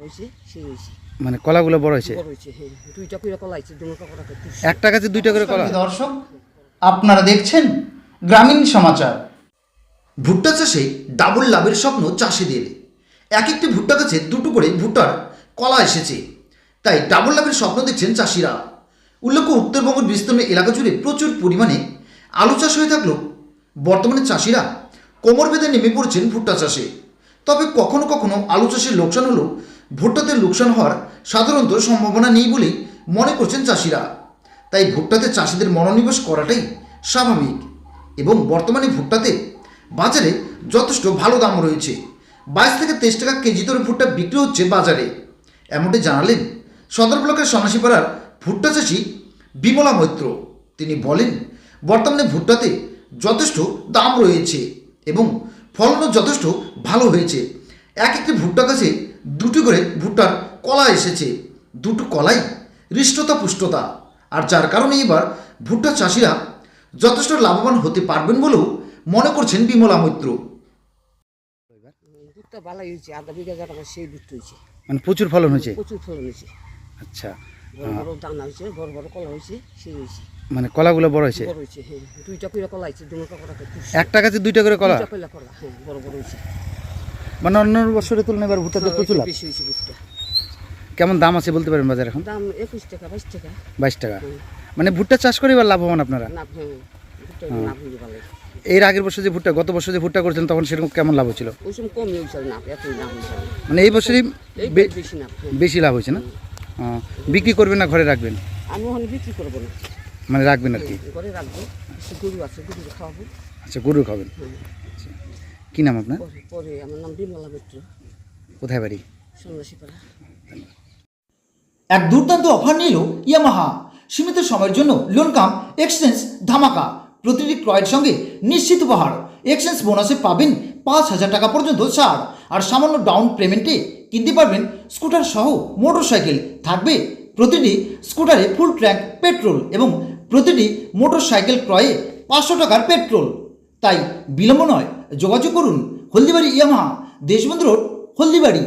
হয়েছে সে হয়েছে। মানে কলাগুলো বড় হয়েছে? বড় হয়েছে হ্যাঁ দুইটা করে কলা করতেছে একটা গাছে দুইটা করে কলা? দর্শক আপনারা দেখছেন গ্রামীণ সমাচার। ভুট্টা চাষে ডাবল লাভের স্বপ্ন চাষিদের। এক একটি ভুট্টা গাছে দুটো করে ভুট্টার কলা এসেছে। তাই ডাবল লাভের স্বপ্ন দেখছেন চাষিরা। উল্লেখ্য উত্তরবঙ্গের বিস্তীর্ণ এলাকা জুড়ে প্রচুর পরিমাণে আলু চাষ হয়ে থাকলেও বর্তমানে চাষিরা কোমর বেঁধে নেমে পড়ছেন ভুট্টা চাষে। তবে কখনো কখনো আলু চাষের লোকসান হলেও ভুট্টাতে লোকসান হওয়ার সাধারণত সম্ভাবনা নেই বলেই মনে করছেন চাষিরা। তাই ভুট্টাতে চাষিদের মনোনিবেশ করাটাই স্বাভাবিক এবং বর্তমানে ভুট্টাতে বাজারে যথেষ্ট ভালো দাম রয়েছে। বাইশ থেকে তেইশ টাকা কেজি দরে ভুট্টা বিক্রি হচ্ছে বাজারে। এমনটি জানালেন সদর ব্লকের সন্ন্যাসীপাড়ার ভুট্টা চাষি বিমলা মৈত্র। তিনি বলেন, বর্তমানে ভুট্টাতে যথেষ্ট দাম রয়েছে এবং ফলনও যথেষ্ট ভালো হয়েছে। এক একটি ভুট্টা গাছে দুটি করে ভুট্টার কলা এসেছে। দুটো কলাই হৃষ্টতা পুষ্টতা। আর যার কারণে এবার ভুট্টা চাষিরা যথেষ্ট লাভবান হতে পারবেন বলেও মনে করছেন বিমলা মৈত্র। দুধটা ভালো হয়েছে আধা বিঘা জায়গা সেই দুধ হয়েছে। মানে প্রচুর ফলন হয়েছে? প্রচুর ফলন হয়েছে। আচ্ছা বড় বড় দানা হয়েছে বড় বড় কলা হয়েছে সে হয়েছে। মানে কলাগুলো বড় হয়েছে? বড় হয়েছে হ্যাঁ দুইটা করে দুটো কলা করতেছে একটা গাছে দুইটা করে কলা দুইটা কলা? কলা হ্যাঁ বড় বড় হয়েছে। মানে অন্য বছরের তুলনায় এবার ভুট্টাতে হ্যাঁ, প্রচুর লাভ। বেশি হয়েছে দুধটা কেমন দাম আছে বলতে পারেন বাজার এখন? দাম একুশ টাকা বাইশ টাকা। বাইশ টাকা। মানে ভুট্টা চাষ করে এবার লাভবান আপনারা? না হ্যাঁ হইলে ভালো এর আগের বছর যে ভুট্টা গত বছর যে ভুট্টা করেছেন তখন সেরকম কেমন লাভ হচ্ছিল ওই সময় কমই হয়েছে না এতই না হয়েছে মানে এই বছরই বেশি। বেশি লাভ হয়েছে না? বিক্রি করবেন না ঘরে রাখবেন? আমি ওখানে বিক্রি করব না। মানে রাখবেন আর কি? ঘরে রাখব। গরু আছে গরু খাওয়াবো। আচ্ছা গরু খাবেন। কি নাম আপনার? পরে পরে আমার নাম বিমলা মিত্র কোথায় বাড়ি? সন্ন্যাসীপাড়া। এক দুর্দান্ত অফার নিল ইয়ামাহা। সীমিত সময়ের জন্য লোন কাম এক্সচেঞ্জ ধামাকা। প্রতিটি ক্রয়ের সঙ্গে নিশ্চিত উপহার। এক্সচেঞ্জ বোনাসে পাবেন পাঁচ হাজার টাকা পর্যন্ত ছাড়। আর সামান্য ডাউন পেমেন্টে কিনতে পারবেন স্কুটার সহ মোটর সাইকেল থাকবে প্রতিটি স্কুটারে ফুল ট্র্যাক পেট্রোল এবং প্রতিটি মোটর সাইকেল ক্রয়ে পাঁচশো টাকার পেট্রোল। তাই বিলম্ব নয় যোগাযোগ করুন হলদিবাড়ি ইয়ামাহা দেশবন্ধু রোড হলদিবাড়ি।